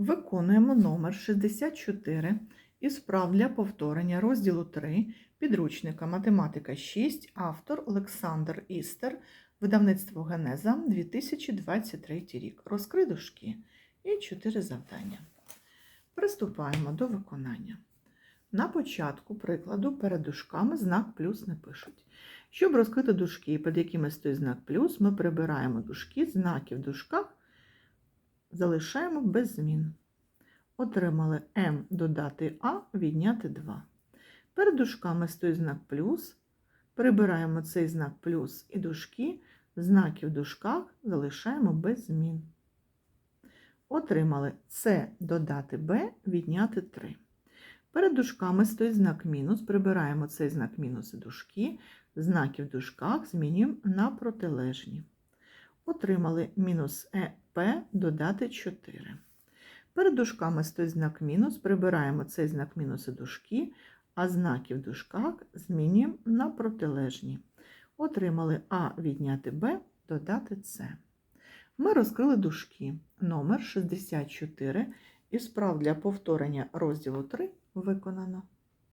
Виконуємо номер 64 із вправ для повторення розділу 3 підручника Математика 6, автор Олександр Істер, видавництво Генеза 2023 рік. Розкрий дужки і 4 завдання. Приступаємо до виконання. На початку прикладу перед дужками знак плюс не пишуть. Щоб розкрити дужки, під якими стоїть знак плюс, ми прибираємо дужки, знаки в дужках залишаємо без змін. Отримали m додати а, відняти 2. Перед дужками стоїть знак плюс. Прибираємо цей знак плюс і дужки, знаки в дужках залишаємо без змін. Отримали С додати Б, відняти 3. Перед дужками стоїть знак мінус, прибираємо цей знак мінус і дужки, знаки в дужках змінюємо на протилежні. Отримали мінус ЕП додати 4. Перед дужками стоїть знак мінус, прибираємо цей знак мінус і дужки, а знаки в дужках змінюємо на протилежні. Отримали А відняти Б додати С. Ми розкрили дужки номер 64 і справ для повторення розділу 3 виконано.